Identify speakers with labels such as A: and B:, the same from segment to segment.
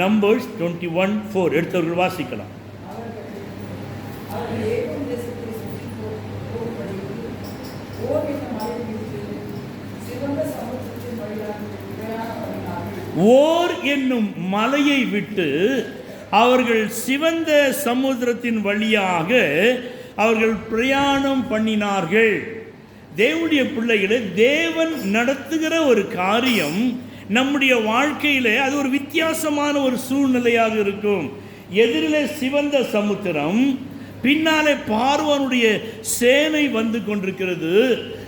A: Numbers twenty one four எடுத்தவர்கள் வாசிக்கலாம்.
B: ஓர்
A: ஓர் என்னும் மலையை விட்டு அவர்கள் சிவந்த சமுத்திரத்தின் வழியாக அவர்கள் பிரயாணம் பண்ணினார்கள். தேவனுடைய பிள்ளைகளை தேவன் நடத்துகிற ஒரு காரியம் நம்முடைய வாழ்க்கையிலே அது ஒரு வித்தியாசமான ஒரு சூழ்நிலையாக இருக்கும். எதிரிலே சிவந்த சமுத்திரம் பின்னாலே பார்வனுடைய சேனை வந்து கொண்டிருக்கிறது.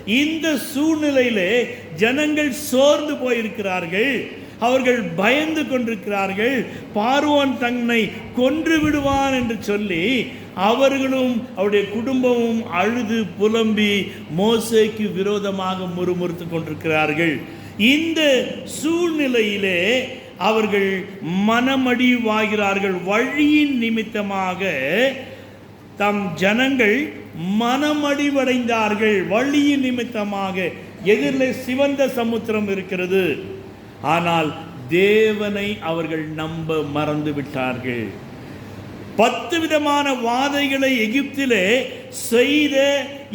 A: இந்த சூழ்நிலையிலே ஜனங்கள் சோர்ந்து போயிருக்கிறார்கள். அவர்கள் பயந்து கொண்டிருக்கிறார்கள். பார்வோன் தன்னை கொன்று விடுவான் என்று சொல்லி அவர்களும் அவருடைய குடும்பமும் அழுது புலம்பி மோசேக்கு விரோதமாக முறுமுறுத்து கொண்டிருக்கிறார்கள். இந்த சூழ்நிலையிலே அவர்கள் மனமடிவாகிறார்கள். வழியின் நிமித்தமாக தம் ஜனங்கள் மனமடிவடைந்தார்கள். வழியின் நிமித்தமாக எதிரில் சிவந்த சமுத்திரம் இருக்கிறது. ஆனால் தேவனை அவர்கள் நம்ப மறந்து விட்டார்கள் பத்து விதமான வாதைகளை எகிப்திலே செய்த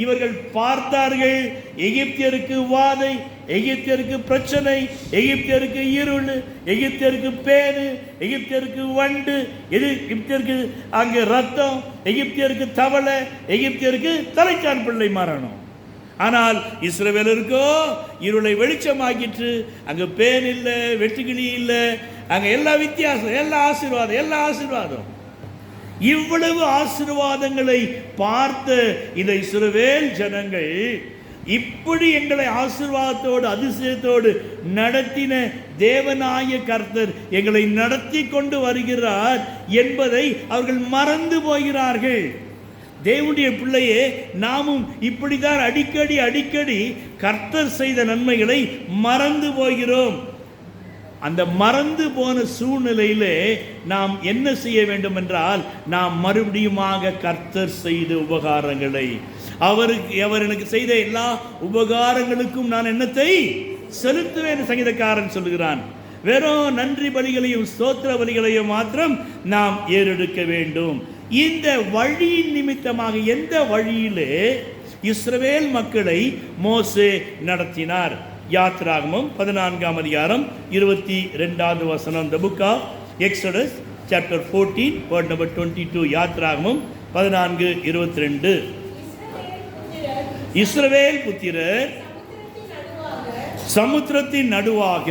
A: இவர்கள் பார்த்தார்கள். எகிப்தியருக்கு வாதை எகிப்தியருக்கு பிரச்சனை எகிப்தியருக்கு இருள் எகிப்தியருக்கு பேரு எகிப்தியருக்கு வண்டு எது எகிப்தியருக்கு அங்கே ரத்தம் எகிப்தியருக்கு தவளை எகிப்தியருக்கு தலைக்கான் பிள்ளை மரணம் ஆனால் இஸ்ரவேலருக்கோ இருளை வெளிச்சமாக்கிட்டு அங்கே பேன் இல்லை வெட்டுக்கிளி இல்லை. அங்கே எல்லா வித்தியாசம் எல்லா ஆசீர்வாதம் எல்லா ஆசீர்வாதம். இவ்வளவு ஆசீர்வாதங்களை பார்த்த இந்த இஸ்ரவேல் ஜனங்கள் இப்படி எங்களை ஆசிர்வாதத்தோடு அதிசயத்தோடு நடத்தின தேவநாய கர்த்தர் எங்களை நடத்தி கொண்டு வருகிறார் என்பதை அவர்கள் மறந்து போகிறார்கள். தேவனுடைய பிள்ளையே நாமும் இப்படிதான் அடிக்கடி அடிக்கடி கர்த்தர் செய்த நன்மைகளை மறந்து போகிறோம். அந்த மறந்து போன சூழ்நிலையிலே நாம் என்ன செய்ய வேண்டும் என்றால் நாம் மறுபடியுமாக கர்த்தர் செய்த உபகாரங்களை. அவருக்கு அவர் எனக்கு செய்த எல்லா உபகாரங்களுக்கும் நான் என்னத்தை? செலுத்துவேன் சங்கீதக்காரன் சொல்லுகிறான். வெறும் நன்றி பலிகளையும் ஸ்தோத்திர பலிகளையும் மாத்திரம் நாம் ஏறெடுக்க வேண்டும். இந்த வழியின் நிமித்தமாக எந்த வழியிலே இஸ்ரவேல் மக்களை மோசே நடத்தினார்? யாத்ராகமம் பதினான்காம் அதிகாரம் இருபத்தி ரெண்டாவது வசனம். The book of Exodus chapter fourteen word number twenty two யாத்ராகமம் பதினான்கு இருபத்தி ரெண்டு இஸ்ரவேல் புத்திரர் சமுத்திரத்தின் நடுவாக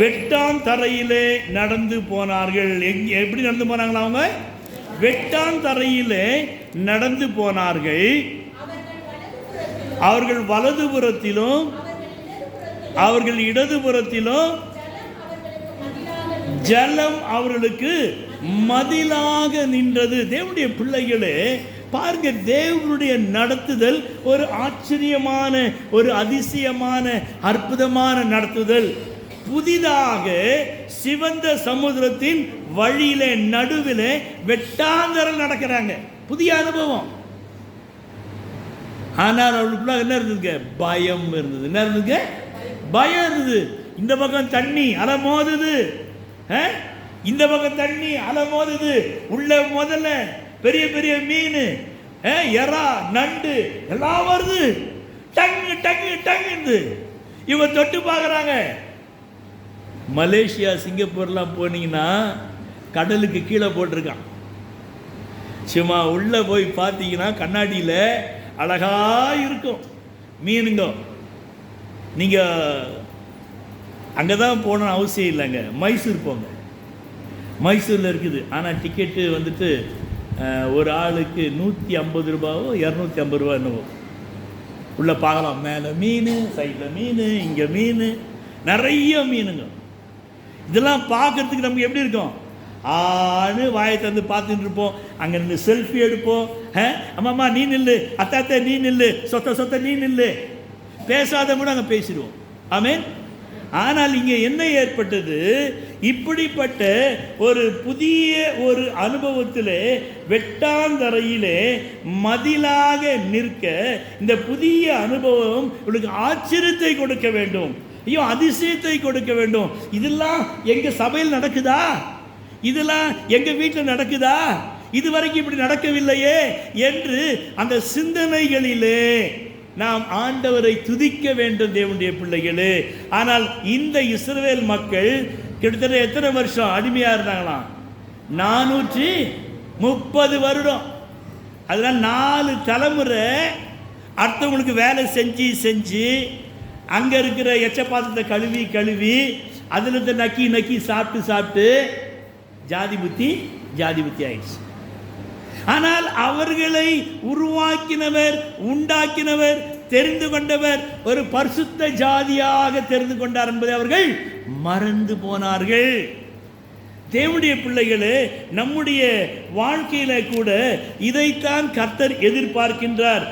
A: வெட்டான் தரையிலே நடந்து போனார்கள். எங்க எப்படி நடந்து போனாங்களா அவங்க? வெட்டான் தரையிலே நடந்து போனார்கள். அவர்கள் வலதுபுறத்திலும் அவர்கள் இடதுபுறத்திலும் ஜலம் அவர்களுக்கு மதிலாக நின்றது. தேவனுடைய பிள்ளைகளே பாருங்க தேவனுடைய நடத்துதல் ஒரு ஆச்சரியமான ஒரு அதிசயமான அற்புதமான நடத்துதல். புதிதாக சிவந்த சமுத்திரத்தின் வழியிலே நடுவில் வெட்டாந்தரல் நடக்கிறாங்க. புதிய அனுபவம். ஆனால் அவளுக்குள்ள என்ன இருந்ததுங்க? பயம் இருந்தது. என்ன இருந்ததுங்க? பயம் இருந்தது. இந்த பக்கம் தண்ணி அலை மோதுது ஆ? இந்த பக்கம் தண்ணி அலை மோதுது உள்ள முதல்ல பெரிய பெரிய மீன் ஆ, எறா நண்டு எல்லாம் வருது. டங்கு டங்கு டங்குது. இவங்க தொட்டு பார்க்குறாங்க. மலேசியா சிங்கப்பூர்லாம் போனீங்கன்னா கடலுக்கு கீழே போட்டிருக்கான். சும்மா உள்ளே போய் பார்த்தீங்கன்னா கண்ணாடியில் அழகாக இருக்கும் மீனுங்க நீங்கள் அங்கே தான் போகணும்னு அவசியம் இல்லைங்க. மைசூர் போங்க. மைசூரில் இருக்குது. ஆனால் டிக்கெட்டு வந்துட்டு ஒரு ஆளுக்கு நூற்றி ஐம்பது ரூபாவோ இரநூத்தி ஐம்பது ரூபா என்னவோ. உள்ளே பார்க்கலாம். மேலே மீன் சைடில் மீன் இங்கே மீன். நிறைய மீனுங்க. இதெல்லாம் பார்க்கறதுக்கு நமக்கு எப்படி இருக்கும்? ஆன்னு வாயை திறந்து பார்த்துட்டு இருப்போம். அங்கே நின்று செல்ஃபி எடுப்போம். ஆ, அம்மாம்மா நீ நில்லு. அத்தா நீ நில்லு. சொத்த சொத்த நீ நில்லு. பேசாத கூட அங்கே பேசிடுவோம். ஆமேன்? ஆனால் இங்கே என்ன ஏற்பட்டது? இப்படிப்பட்ட ஒரு புதிய ஒரு அனுபவத்திலே வெட்டாந்தரையிலே மதிலாக நிற்க இந்த புதிய அனுபவம் இவளுக்கு ஆச்சரியத்தை கொடுக்க வேண்டும். ஐயோ அதிசயத்தை கொடுக்க வேண்டும். இதெல்லாம் எங்கள் சபையில் நடக்குதா? இதெல்லாம் எங்கள் வீட்டில் நடக்குதா? இதுவரைக்கும் இப்படி நடக்கவில்லையே என்று அந்த சிந்தனைகளிலே நாம் ஆண்டவரை துதிக்க வேண்டும் தேவனுடைய பிள்ளைகளே. ஆனால் இந்த இஸ்ரேல் மக்கள் கிட்டத்தட்ட எத்தனை வருஷம் அடிமையாக இருந்தாங்களாம்? நானூற்றி முப்பது வருடம். அதனால் நாலு தலைமுறை அடுத்தவங்களுக்கு வேலை செஞ்சு செஞ்சு அங்கே இருக்கிற எச்ச பாத்திரத்தை கழுவி கழுவி அதில் இருந்து நக்கி நக்கி சாப்பிட்டு சாப்பிட்டு ஜாதி புத்தி ஜாதி புத்தி ஆயிடுச்சு. ஆனால் அவர்களை உருவாக்கினவர் உண்டாக்கினவர் தெரிந்து கொண்டவர் ஒரு பரிசுத்த ஜாதியாக தெரிந்து கொண்டார் என்பதை அவர்கள் மறந்து போனார்கள். தேவனுடைய பிள்ளைகளே நம்முடைய வாழ்க்கையில கூட இதைத்தான் கர்த்தர் எதிர்பார்க்கின்றார்.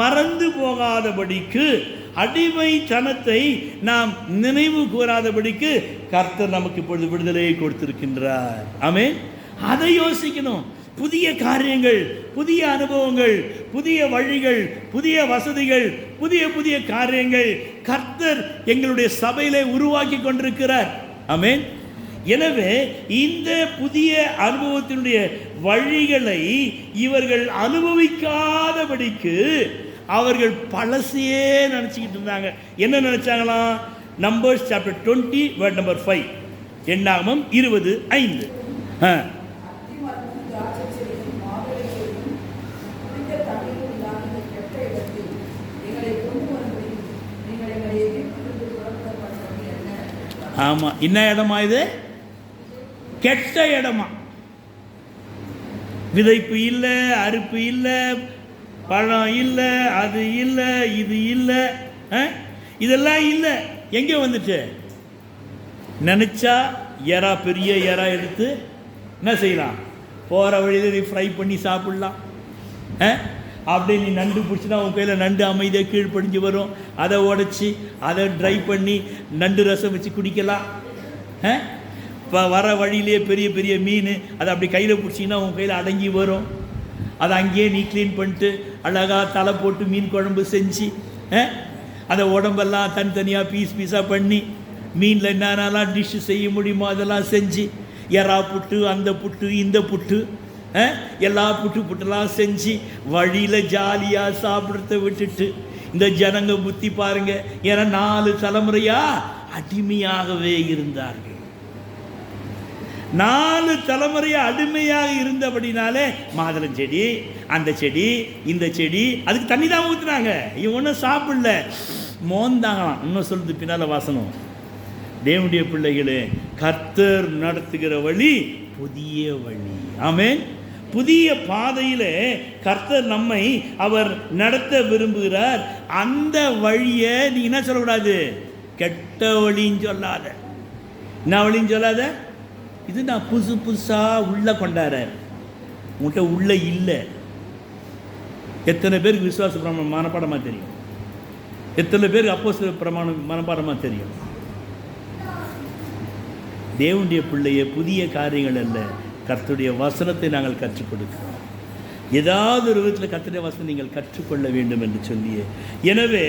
A: மறந்து போகாதபடிக்கு அடிமைத்தனத்தை நாம் நினைவு கூறாதபடிக்கு கர்த்தர் நமக்கு இப்பொழுது விடுதலையை கொடுத்திருக்கின்றார். ஆமே அதை யோசிக்கணும். புதிய காரியங்கள் புதிய அனுபவங்கள் புதிய வழிகள் புதிய வசதிகள் புதிய புதிய காரியங்கள் கர்த்தர் எங்களுடைய சபையிலே உருவாக்கி கொண்டிருக்கிறார். ஆமேன். எனவே இந்த புதிய அனுபவத்தினுடைய வழிகளை இவர்கள் அனுபவிக்காதபடிக்கு அவர்கள் பழசையே நினச்சிக்கிட்டு இருந்தாங்க. என்ன நினச்சாங்களாம் Numbers chapter twenty word number five எண்ணாமம் இருபது ஐந்து. ஆ. ஆமாம் என்ன இடமா இது? கெட்ட இடமா. விதைப்பு இல்லை அறுப்பு இல்லை பழம் இல்லை அது இல்லை இது இல்லை ஆ? இதெல்லாம் இல்லை. எங்கே வந்துட்டு நினச்சா எறா பெரிய எறா எடுத்து என்ன செய்யலாம்? போகிற வழியில் நீ ஃப்ரை பண்ணி சாப்பிட்லாம். ஆ? அப்படியே நீ நண்டு பிடிச்சினா உன் கையில் நண்டு அமைதியாக கீழ்ப்படிஞ்சு வரும். அதை உடச்சி அதை ட்ரை பண்ணி நண்டு ரசம் வச்சு குடிக்கலாம். ஆ? இப்போ வர வழியிலேயே பெரிய பெரிய மீன் அதை அப்படி கையில் பிடிச்சிங்கன்னா உன் கையில் அடங்கி வரும். அதை அங்கேயே நீ க்ளீன் பண்ணிட்டு அழகாக தலை போட்டு மீன் குழம்பு செஞ்சு ஆ? அதை உடம்பெல்லாம் தனித்தனியாக பீஸ் பீஸாக பண்ணி மீனில் என்னென்னலாம் டிஷ்ஷு செய்ய முடியுமோ அதெல்லாம் செஞ்சு எறா புட்டு அந்த புட்டு இந்த புட்டு ஆ? எல்லா புட்டு புட்டெல்லாம் செஞ்சு வழியில் ஜாலியாக சாப்பிட்றத விட்டுட்டு இந்த ஜனங்க புத்தி பாருங்க ஏன்னா நாலு தலைமுறையா அடிமையாகவே இருந்தார்கள் நாலு தலைமுறையாக அடிமையாக இருந்தபடினாலே மாதுளம் செடி அந்த செடி இந்த செடி அதுக்கு தண்ணி தான் ஊற்றுனாங்க இவன் ஒன்றும் சாப்பிடல. மோந்தாங்களாம். இன்னும் சொல்லுது பின்னால் வாசனம். தேவனுடைய பிள்ளைகளே கர்த்தர் நடத்துகிற வழி புதிய வழி. ஆமேன். புதிய பாதையில் கர்த்தர் நம்மை அவர் நடத்த விரும்புகிறார். அந்த வழியை நீ என்ன சொல்லக்கூடாது? கெட்ட வழின்னு சொல்லாத. என்ன வழின்னு சொல்லாத? இது நான் புதுசு புதுசாக உள்ளே கொண்டாடுறேன். உங்கள்கிட்ட உள்ளே இல்லை. எத்தனை பேருக்கு விசுவாச பிரமாணம் மனப்பாடமாக தெரியும்? எத்தனை பேருக்கு அப்போ பிரமாணம் மனப்பாடமாக தெரியும்? தேவனுடைய பிள்ளைய புதிய காரியங்கள் அல்ல. கர்த்தருடைய வசனத்தை நாங்கள் கற்றுக் கொடுக்கிறோம். ஏதாவது ஒரு விதத்தில் கர்த்தருடைய வசனம் நீங்கள் கற்றுக்கொள்ள வேண்டும் என்று சொல்லியே. எனவே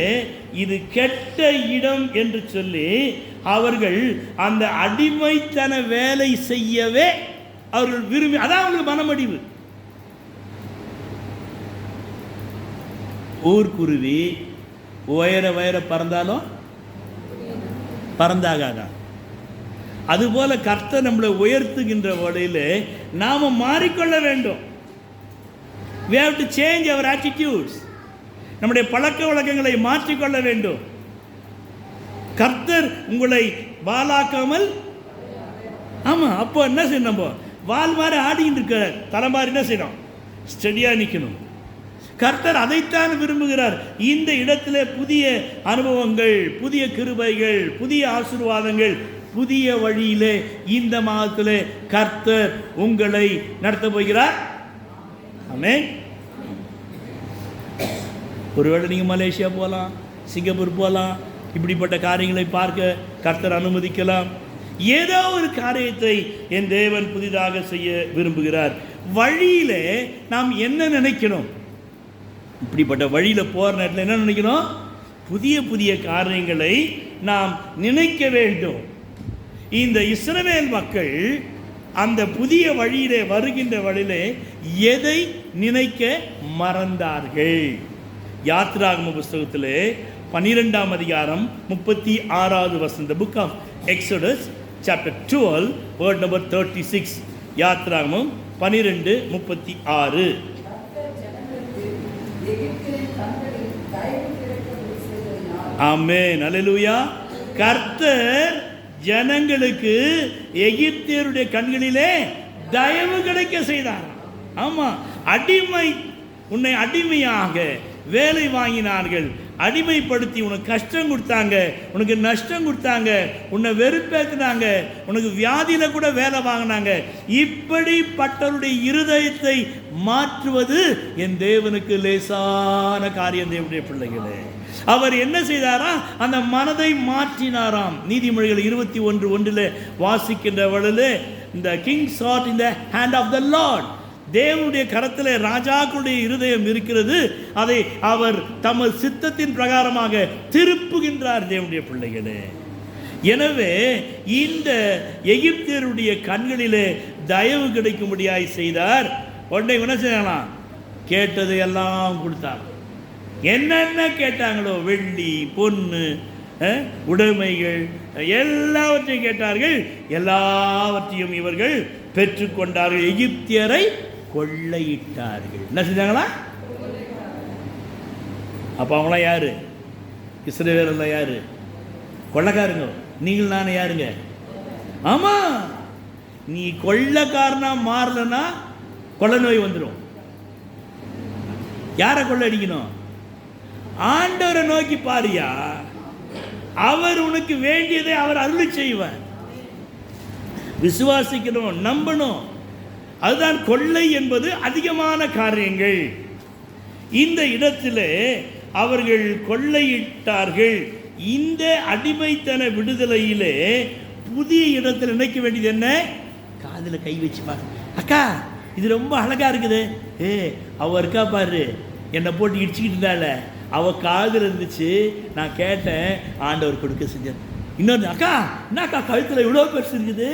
A: இது கெட்ட இடம் என்று சொல்லி அவர்கள் அந்த அடிமைத்தன வேலை செய்யவே அவர்கள் விரும்பி அதான் அவங்களுக்கு மனமடிவு. ஊர்க்குருவி உயர உயர பறந்தாலும் பறந்தாகாதான் அதுபோல கர்த்தர் நம்மளை உயர்த்துகின்ற வழியில் நாம் மாறிக்கொள்ள வேண்டும். We have to change our attitudes நம்முடைய பழக்க வழக்கங்களை மாற்றிக்கொள்ள வேண்டும். கர்த்தர் உங்களை வாலாக்காமல் ஆமாம் அப்போ என்ன செய்யணும் நம்ம? வால் மாதிரி ஆடிக்கிட்டு இருக்க தலை மாதிரி என்ன செய்யணும்? ஸ்டெடியாக நிற்கணும் கர்த்தர் அதைத்தான் விரும்புகிறார். இந்த இடத்துல புதிய அனுபவங்கள் புதிய கிருபைகள் புதிய ஆசீர்வாதங்கள் புதிய வழியிலே இந்த மாதத்தில் கர்த்தர் உங்களை நடத்த போகிறார். ஆமே ஒருவேளை நீங்கள் மலேசியா போகலாம் சிங்கப்பூர் போகலாம் இப்படிப்பட்ட காரியங்களை பார்க்க கர்த்தர் அனுமதிக்கலாம். ஏதோ ஒரு காரியத்தை என் தேவன் புதிதாக செய்ய விரும்புகிறார். வழியிலே நாம் என்ன நினைக்கணும்? இப்படிப்பட்ட வழியில் போகிற நேரத்தில் என்ன நினைக்கணும்? புதிய புதிய காரியங்களை நாம் நினைக்க வேண்டும். இந்த இஸ்ரவேல் மக்கள் அந்த புதிய வழியிலே வருகின்ற வழியிலே எதை நினைக்க மறந்தார்கள்? யாத்ராகம புஸ்தகத்திலே பன்னிரெண்டாம் அதிகாரம் முப்பத்தி ஆறாவது வசந்த book of Exodus chapter twelve word number thirty six யாத்ராகமம் பன்னிரெண்டு முப்பத்தி ஆறு.
B: ஆமே ஜனங்களுக்கு
A: கர்த்தர் ஜனங்களுக்கு எகிப்தியருடைய கண்களிலே தயவு கிடைக்க செய்தார். ஆமா அடிமை உன்னை அடிமையாக வேலை வாங்கினார்கள். அடிமைப்படுத்தி உனக்கு கஷ்டம் கொடுத்தாங்க உனக்கு நஷ்டம் கொடுத்தாங்க உன்னை வெறுப்பேற்றினாங்க உனக்கு வியாதியில் கூட வேலை வாங்கினாங்க. இப்படிப்பட்டவருடைய இருதயத்தை மாற்றுவது என் தேவனுக்கு லேசான காரியம் தேவனுடைய பிள்ளைகளே. அவர் என்ன செய்தாராம் அந்த மனதை மாற்றினாராம். நீதிமொழிகள் இருபத்தி ஒன்று ஒன்றில் வாசிக்கின்ற வழியில் இந்த கிங் சாட் இந்த ஹேண்ட் ஆஃப் த லார்ட் தேவனுடைய கரத்தில் ராஜாக்களுடைய இருதயம் இருக்கிறது. அதை அவர் தமது சித்தத்தின் பிரகாரமாக திருப்புகின்றார் தேவனுடைய பிள்ளைகளே. எனவே இந்த எகிப்தியருடைய கண்களிலே தயவு கிடைக்கும்படியாய் செய்தார். உடனே என்ன செய்யலாம் கேட்டதை எல்லாம் கொடுத்தார். என்னென்ன கேட்டாங்களோ வெள்ளி பொண்ணு உடைமைகள் எல்லாவற்றையும் கேட்டார்கள். எல்லாவற்றையும் இவர்கள் பெற்றுக்கொண்டார்கள். எகிப்தியரை கொள்ளையிட்டார்கள். என்ன செஞ்சாங்களா? அப்போ அவங்களாம் யாரு? இஸ்ரேலெல்லாம் யாரு? கொள்ளைக்காரங்க. நீங்கள் நானே யாருங்க? ஆமா. நீ கொள்ளைக்காரனா மாறலன்னா கொள்ள நோய் வந்துடும் யாரை கொள்ளடிக்கணும் ஆண்டவரை நோக்கி பாரியா. அவர் உனக்கு வேண்டியதை அவர் அருள் செய்வார். விசுவாசிக்கணும் நம்பணும். அதுதான் கொள்ளை என்பது அதிகமான காரியங்கள். இந்த இடத்தில் அவர்கள் கொள்ளையிட்டார்கள். இந்த அடிமைத்தன விடுதலையிலே புதிய இடத்தில் நினைக்க வேண்டியது என்ன? காதில் கை வச்சு பாரு. அக்கா இது ரொம்ப அழகா இருக்குது. ஏ அவ இருக்கா பாரு. என்னை போட்டு இடிச்சுக்கிட்டு இருந்தால அவள் காதில் இருந்துச்சு. நான் கேட்டேன் ஆண்டவர் கொடுக்க செஞ்சார் இன்னொன்று அக்கா என்னக்கா கழுத்தில் இவ்வளோ பெருசு இருக்குது?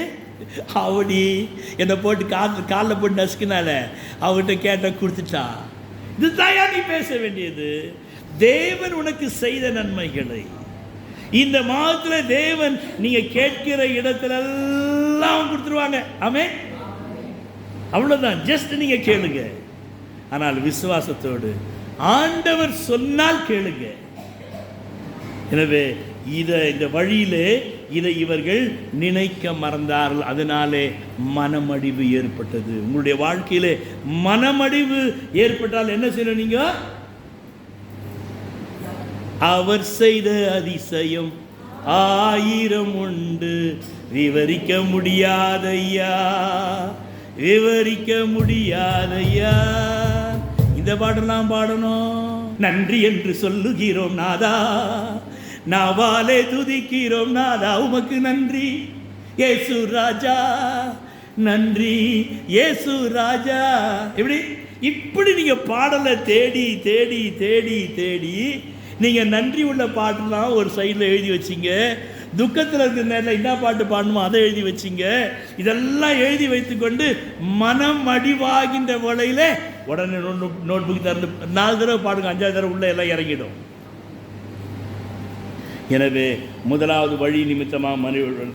A: அவடி என்னை போட்டு காற்று காலில் போட்டு நசுக்கினால அவகிட்ட கேட்ட கொடுத்துட்டா. இதுதான் நீ பேச வேண்டியது. தேவன் உனக்கு செய்த நன்மைகளை. இந்த மாதத்தில் தேவன் நீங்க கேட்கிற இடத்துல எல்லாம் கொடுத்துருவாங்க. ஆமே அவ்வளவுதான். ஜஸ்ட் நீங்க கேளுங்க. ஆனால் விசுவாசத்தோடு ஆண்டவர் சொன்னால் கேளுங்க. எனவே இதை இந்த வழியிலே இதை இவர்கள் நினைக்க மறந்தார்கள். அதனாலே மனமடிவு ஏற்பட்டது. உங்களுடைய வாழ்க்கையிலே மனமடிவு ஏற்பட்டால் என்ன செய்யணும் நீங்க? அவர் செய்த அதிசயம் ஆயிரம் உண்டு. விவரிக்க முடியாதையா விவரிக்க முடியாதையா இந்த பாடலாம் பாடணும். நன்றி என்று சொல்லுகிறோம் நாதா. நாவாலே துதிக்கிறோம் நாதா உமக்கு நன்றி. ஏசு ராஜா நன்றி. ஏசு ராஜா. எப்படி? இப்படி நீங்கள் பாடலை தேடி தேடி தேடி தேடி நீங்கள் நன்றி உள்ள பாட்டுலாம் ஒரு சைடில் எழுதி வச்சிங்க. துக்கத்தில் இருக்கிற நேரத்தில் என்ன பாட்டு பாடணுமோ அதை எழுதி வச்சிங்க. இதெல்லாம் எழுதி வைத்துக்கொண்டு மனம் அடிவாகின்ற வேளையில உடனே நோட் புக் திறந்து நாலு தடவை பாடுங்க அஞ்சாவது தடவை உள்ளே எல்லாம் இறங்கிடும். எனவே முதலாவது வழி நிமித்தமாக மனித